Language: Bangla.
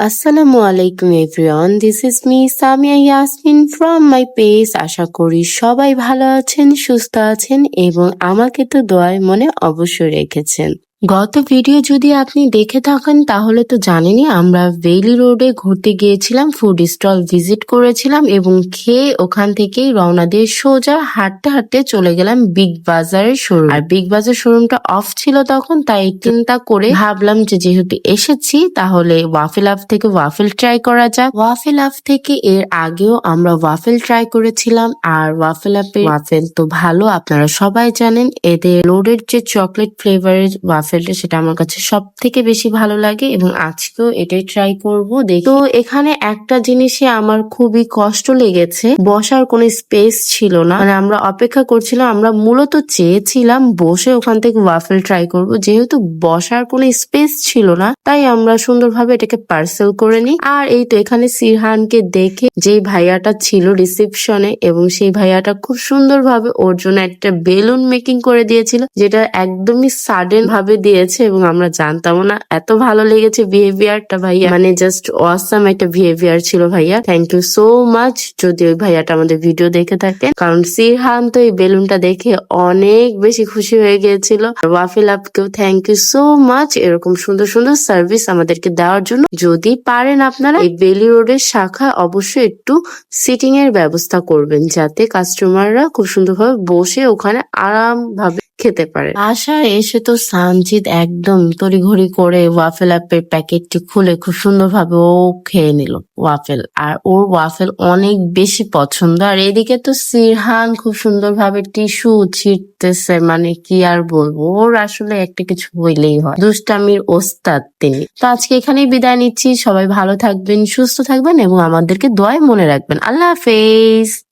আসসালামু আলাইকুম everyone this is me Samia Yasmin from my page আশা করি সবাই ভালো আছেন, সুস্থ আছেন এবং আমাকে তো দোয়ায় মনে অবশ্যই রেখেছেন। গত ভিডিও যদি আপনি দেখে থাকেন, তাহলে তো জানেনই আমরা ভেলি রোডে ঘুরতে গিয়েছিলাম ফুড স্টল ভিজিট করেছিলাম এবং খেয়ে ওখান থেকেই রওনা দিয়ে সোজা হাঁটতে হাঁটতে চলে গেলাম বিগ বাজারের শোরুম আর বিগ বাজার শোরুমটা অফ ছিল তখন, তাই চিন্তা করে ভাবলাম যে যেহেতু এসেছি, তাহলে ওয়াফেল আপ থেকে ওয়াফেল ট্রাই করা যাক। ওয়াফেল আপ থেকে এর আগেও আমরা ওয়াফেল ট্রাই করেছিলাম, আর ওয়াফেল আপের ওয়াফেল তো ভালো, আপনারা সবাই জানেন, এদের রোডের যে চকলেট ফ্লেভারের ওয়াফেলটা সেটা আমার কাছে সব থেকে বেশি ভালো লাগে এবং আজকেও এটাই ট্রাই করব দেখি। তো এখানে একটা জিনিসে আমার খুবই কষ্ট লেগেছে। বসার কোনো স্পেস ছিল না। মানে আমরা অপেক্ষা করছিলাম, আমরা মূলত চেয়েছিলাম বসে ওখান থেকে ওয়াফেল ট্রাই করব। যেহেতু বসার কোনো স্পেস ছিল না, তাই আমরা সুন্দরভাবে এটাকে পার্সেল করে নিই। আর এই তো এখানে সিরহানকে দেখে যেই ভাইয়াটা ছিল রিসেপশনে এবং সেই ভাইয়াটা খুব সুন্দরভাবে ওর জন্য একটা বেলুন মেকিং করে দিয়েছিল, যেটা একদমই সাডেন ভাবে দিয়েছে এবং আমরা জানতামও না। এত ভালো লেগেছে বিহেভিয়ারটা ভাইয়া। মানে জাস্ট অসাম একটা বিহেভিয়ার ছিল ভাইয়া। থ্যাংক ইউ সো মাচ যদি ওই ভাইয়াটা আমাদের ভিডিও দেখে থাকেন। কারণ সিরহান তো এই বেলুনটা দেখে অনেক বেশি খুশি হয়ে গিয়েছিল। ওয়াফিল আপকেও থ্যাংক ইউ সো মাচ এরকম সুন্দর সুন্দর সার্ভিস আমাদেরকে দেওয়ার জন্য। যদি পারেন আপনারা, এই বেলি রোডের শাখা অবশ্যই একটু সিটিং এর ব্যবস্থা করবেন। যাতে কাস্টমাররা খুব সুন্দরভাবে বসে ওখানে আরাম ভাবে খেতে পারে। বাসায় এসে তো সানজিৎ একদম তড়িঘড়ি করে ওয়াফেল অ্যাপের প্যাকেটটি খুলে খুব সুন্দরভাবে ও খেয়ে নিল ওয়াফেল। আর ওর ওয়াফেল অনেক বেশি পছন্দ। আর এদিকে তো সিরহান খুব সুন্দরভাবে টিস্যু ছিটতেছে মানে কি আর বলব? ওর আসলে একটা কিছু হইলেই হয়। দুষ্টামির ওস্তাদ তিনি। তো আজকে এখানেই বিদায় নিচ্ছি। সবাই ভালো থাকবেন, সুস্থ থাকবেন এবং আমাদেরকে দোয়ায় মনে রাখবেন। আল্লাহ হাফেজ।